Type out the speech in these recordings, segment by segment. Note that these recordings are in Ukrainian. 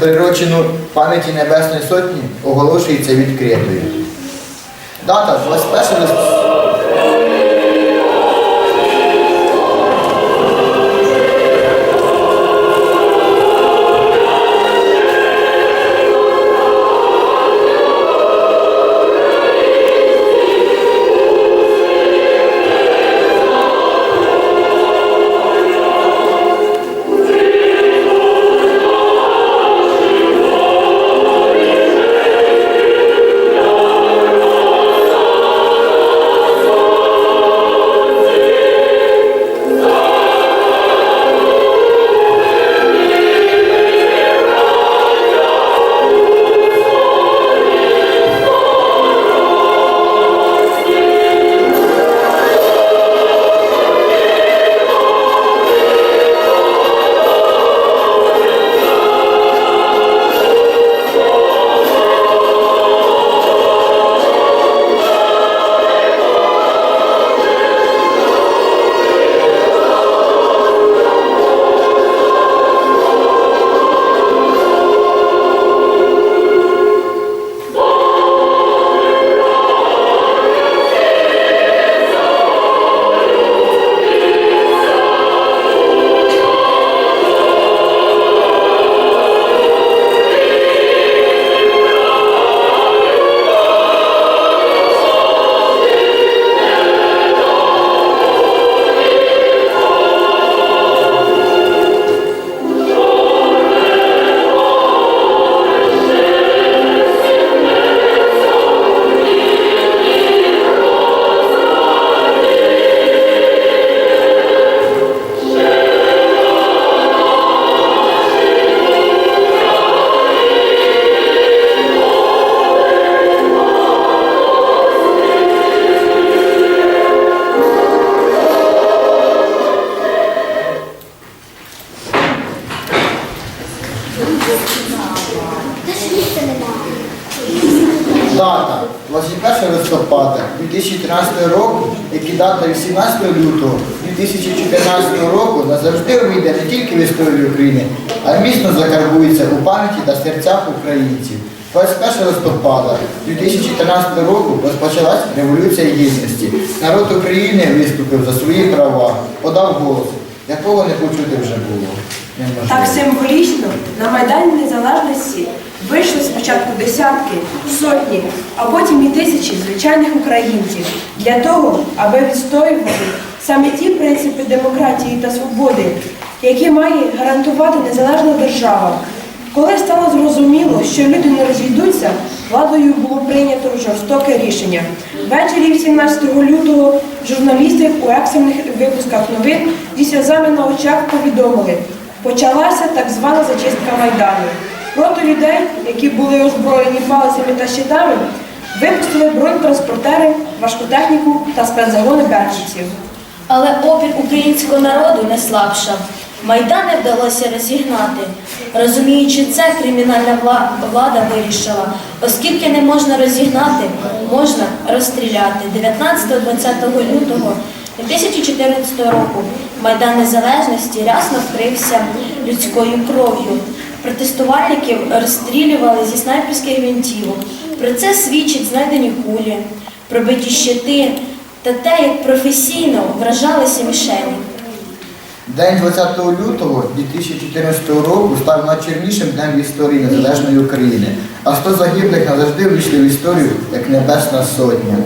приурочену пам'яті Небесної Сотні, оголошується відкритою. Дата 21 2013 року, як і дата 18 лютого 2014 року назавжди увійде не тільки в історію України, а й міцно закарбується у пам'яті та серцях українців. 21 листопада 2014 року розпочалась Революція Гідності. Народ України виступив за свої права, подав голос, якого не почути вже було. Так символічно на Майдані Незалежності спочатку десятки, сотні, а потім і тисячі звичайних українців для того, аби відстоювати саме ті принципи демократії та свободи, які має гарантувати незалежна держава. Коли стало зрозуміло, що люди не розійдуться, владою було прийнято жорстоке рішення. Ввечері 18 лютого журналісти у екстрених випусках новин зі сльозами на очах повідомили, почалася так звана зачистка Майдану. Проти людей, які були озброєні палицями та щитами, випустили бронетранспортери, важкотехніку та спецзагони берчівців. Але опір українського народу не слабшав. Майдан не вдалося розігнати. Розуміючи це, кримінальна влада вирішила, оскільки не можна розігнати, можна розстріляти. 19-20 лютого 2014 року Майдан Незалежності рясно вкрився людською кров'ю. Протестувальників розстрілювали зі снайперських гвинтівок. Про це свідчать знайдені кулі, пробиті щити та те, як професійно вражалися мішені. День 20 лютого 2014 року став найчернішим днем в історії незалежної України, а 100 загиблих назавжди вийшли в історію як Небесна Сотня.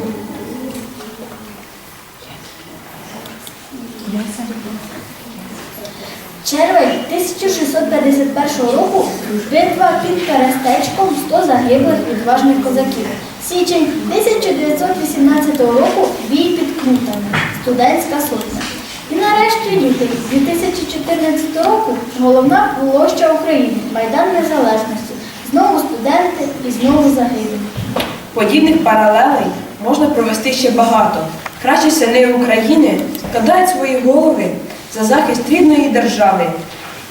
Червень 1651 року битва під Перестечком 100 загиблих відважних козаків. Січень 1918 року бій під Крутами, студентська сотня. І нарешті лютий 2014 року головна площа України, Майдан Незалежності. Знову студенти і знову загиблі. Подібних паралелей можна провести ще багато. Кращі сини України складають свої голови за захист рідної держави.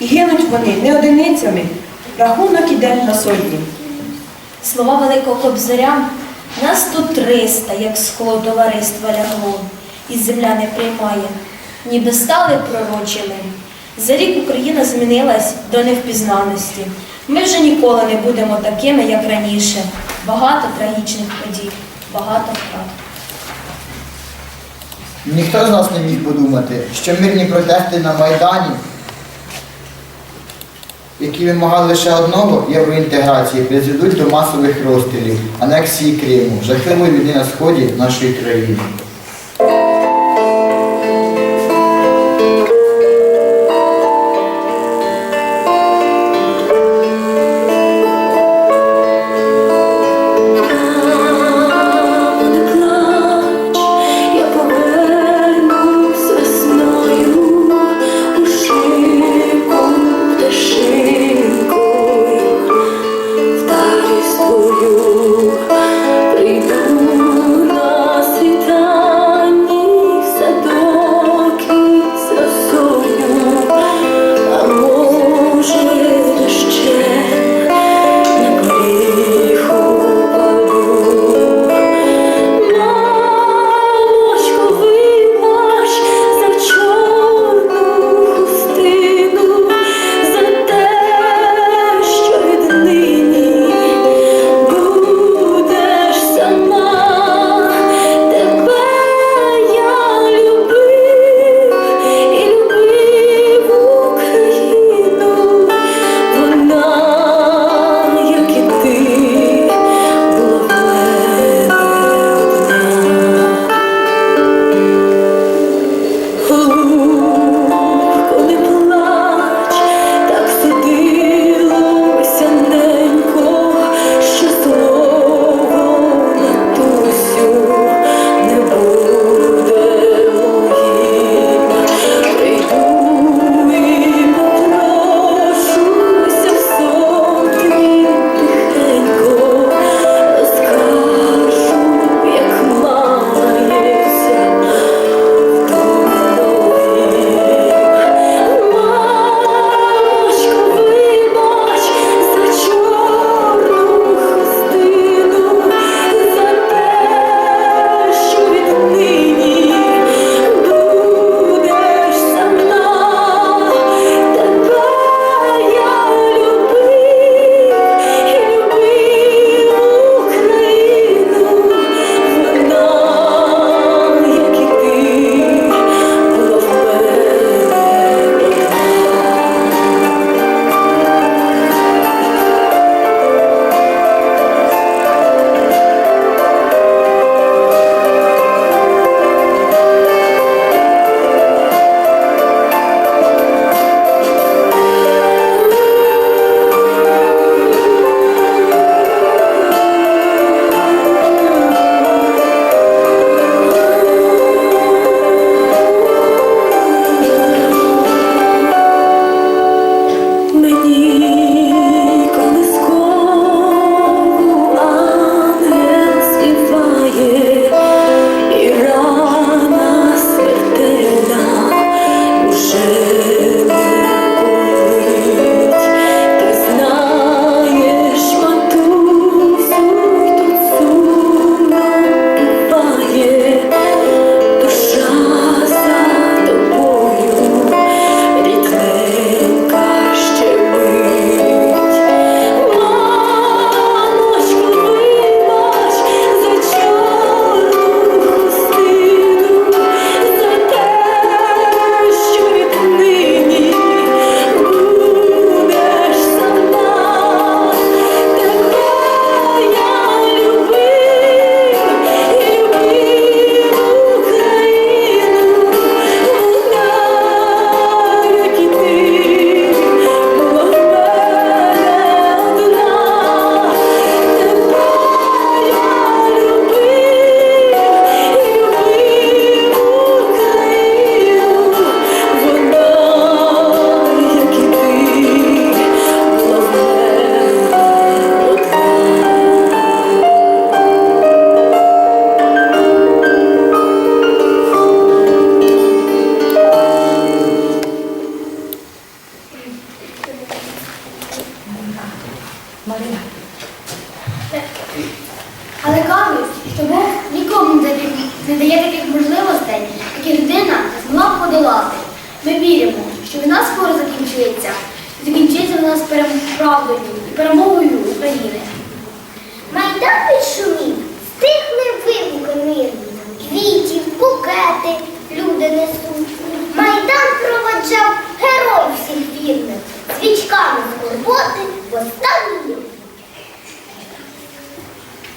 І гинуть вони не одиницями, рахунок іде на сотні. Слова Великого Кобзаря нас тут триста, як скло товариства лягло, і земля не приймає, ніби стали пророчими. За рік Україна змінилась до невпізнаності. Ми вже ніколи не будемо такими, як раніше. Багато трагічних подій, багато втрат. Ніхто з нас не міг подумати, що мирні протести на Майдані, які вимагали лише одного євроінтеграції, призведуть до масових розстрілів, анексії Криму, жахливої війни на сході нашої країни.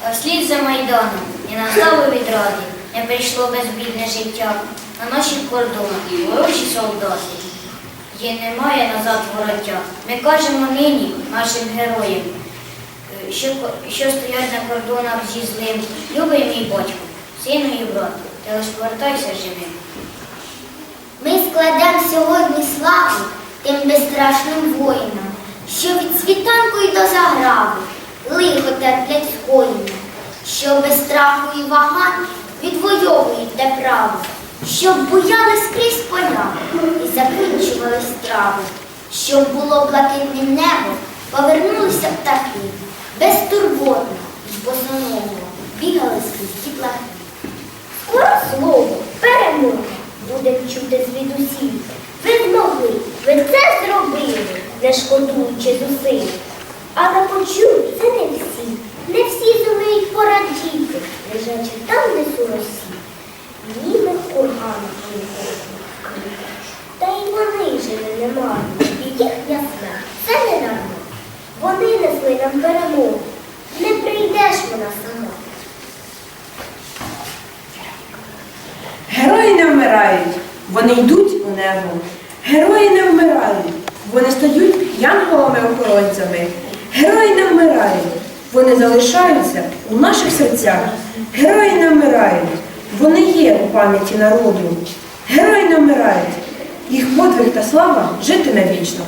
А Вслід за Майданом не настало відради, не прийшло безбідне життя. На наших кордонах ворожі солдати. Є немає назад вороття. Ми кажемо нині нашим героям, е, що, що стоять на кордонах зі злим. Любий мій батько, сину і брату, ти лиш повертайся живим. Ми складемо сьогодні славу тим безстрашним воїнам, що від світанку й до заграви лихо терплять скоєння, що без страху і вагань відвоюють те право, щоб буяли скрізь поля і закінчували страви, щоб було блакитне небо, повернулися птахи, безтурботно і босоного бігали скрізь ті плахи. Скоро слово, перемога, будем чути звідусіль. Ви змогли, ви це зробили, не шкодуючи зусиль. Але почують це не всі, не всі зуміють порадіти, лежачи там десь у росі. Німих курганах виходить. Та й вони жили немає, і їх ясна, це не дармо. Вони несли нам перемогу, не прийдеш вона сама. Герої не вмирають, вони йдуть у небо. Герої не вмирають, вони стають янголами-охоронцями. Герої не вмирають, вони залишаються у наших серцях. Герої не вмирають, вони є у пам'яті народу. Герої не вмирають, їх подвиг та слава житиме вічно.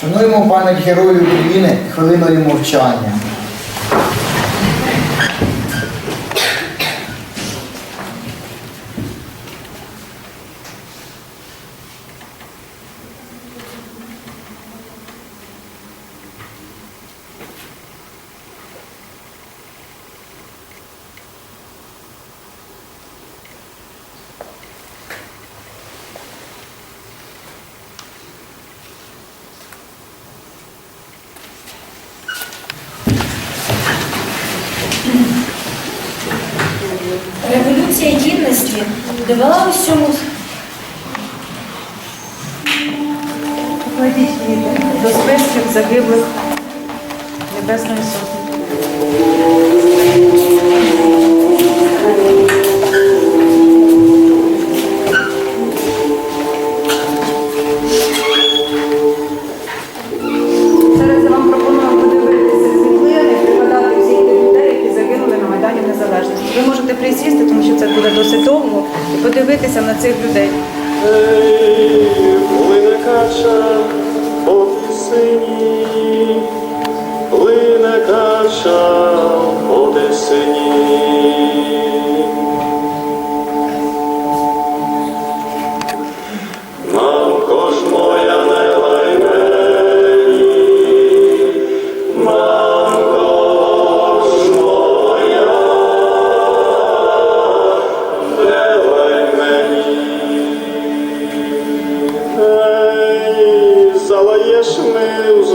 Шануємо пам'ять героїв України хвилиною мовчання. Революція гідності довела усьому Покладіть квіти до списків загиблих Небесної Сотні. Ви можете присісти, тому що це буде досить довго, і подивитися на цих людей. Плине кача по тисині, плине кача по тисині. meus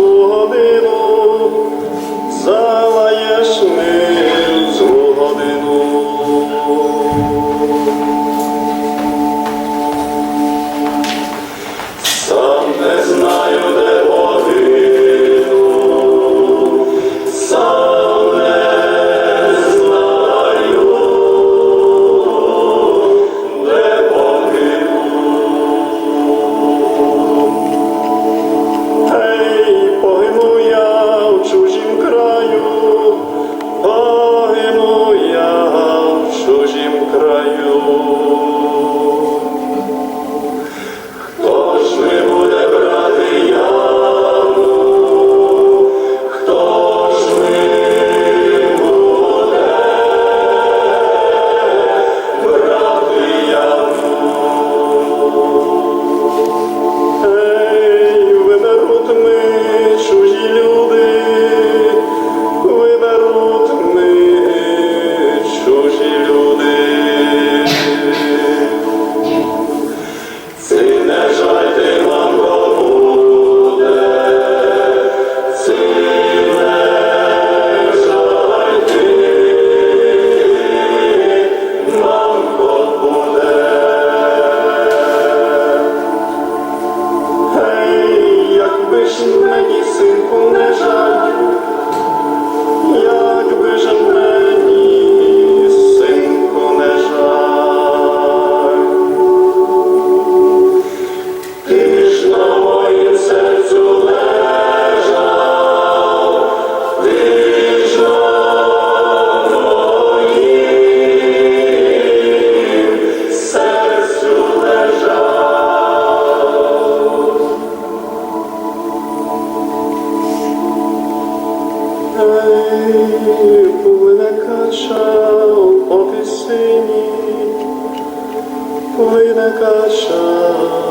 плине каша у тисині, плине кача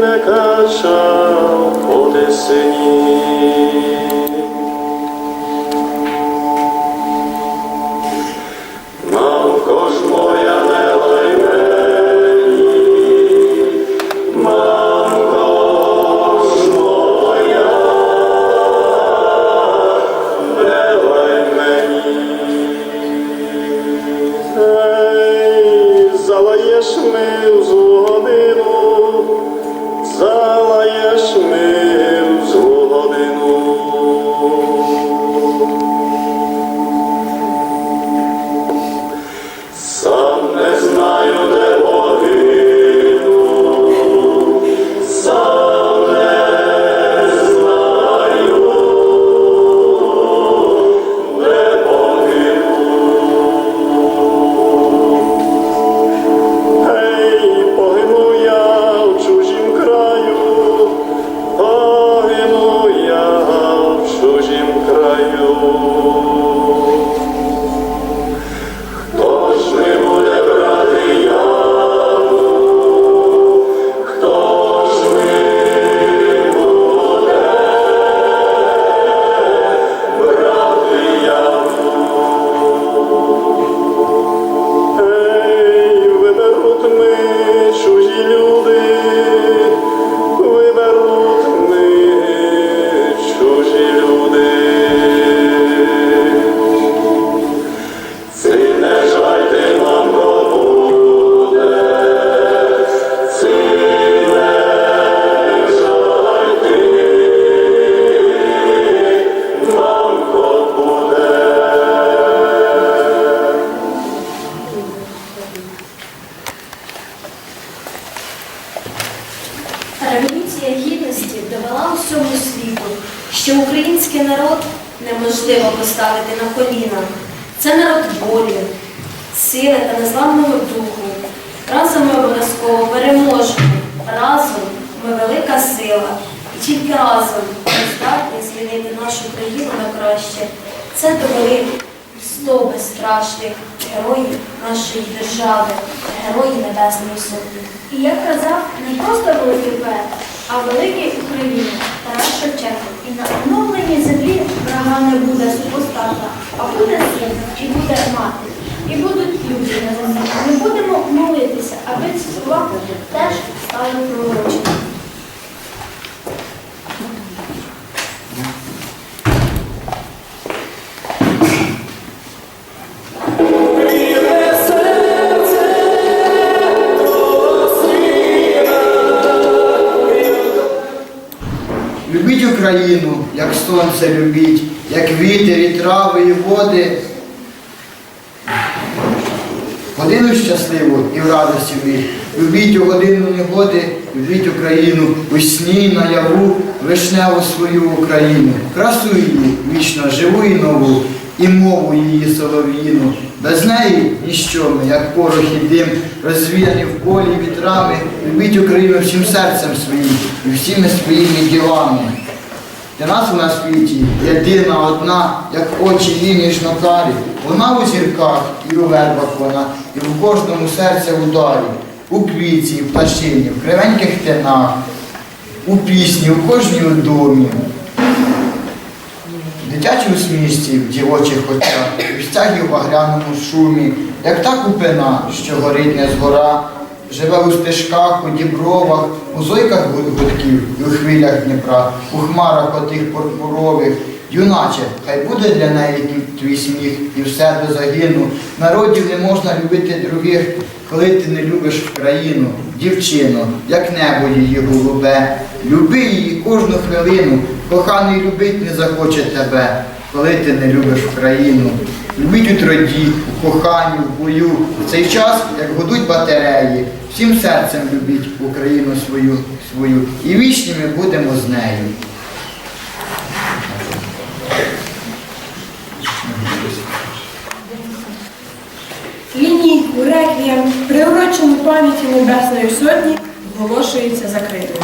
кача по тисині. Що український народ неможливо поставити на коліна. Це народ волі, сили та незламного духу. Разом ми обов'язково переможемо. Разом ми велика сила. І тільки разом ми здатні змінити нашу країну на краще. Це довели сто безстрашних героїв нашої держави, герої Небесної Сотні. І як казав не просто великий поет, а великий Україні Тарас Шевченко. І на оновленій землі врага не буде супостата, а буде син і буде мати. І будуть люди на землі. Ми будемо молитися, аби ці слова теж стали пророчими. Україну, як сонце любіть, як вітер, і трави, і води. Годину щасливу і в радості мій. Любіть у годину негоди, любіть Україну у сні, наяву, вишневу свою Україну, красу її, вічно живу і нову, і мову її солов'їну. Без неї ніщо ми, як порох і дим, розвіяні в полі вітрами. Любіть Україну всім серцем своїм і всіми своїми ділами. Для нас вона в світі єдина, одна, як очі її ніжно-карі. Вона у зірках і у вербах вона, і в кожному серця ударі, у квітці, в пташині, в кривеньких тинах, у пісні, у кожній домі. Дитячій усмішці в дівочих очах, в стягі в багряному шумі, як та купина, що горить не згора, живе у стежках, у дібровах, у зойках гудків і у хвилях Дніпра, у хмарах отих пурпурових. Юначе, хай буде для неї твій- сміх і все до загину. Народів не можна любити других, коли ти не любиш країну, дівчину, як небо її голубе. Люби її кожну хвилину, коханий любить не захоче тебе, коли ти не любиш Україну. Любіть у троді, у коханні, в бою, в цей час, як гудуть батареї, всім серцем любіть Україну свою, свою, і вічні ми будемо з нею. Лінійку реквієм, приурочену пам'яті Небесної Сотні, оголошується закритою.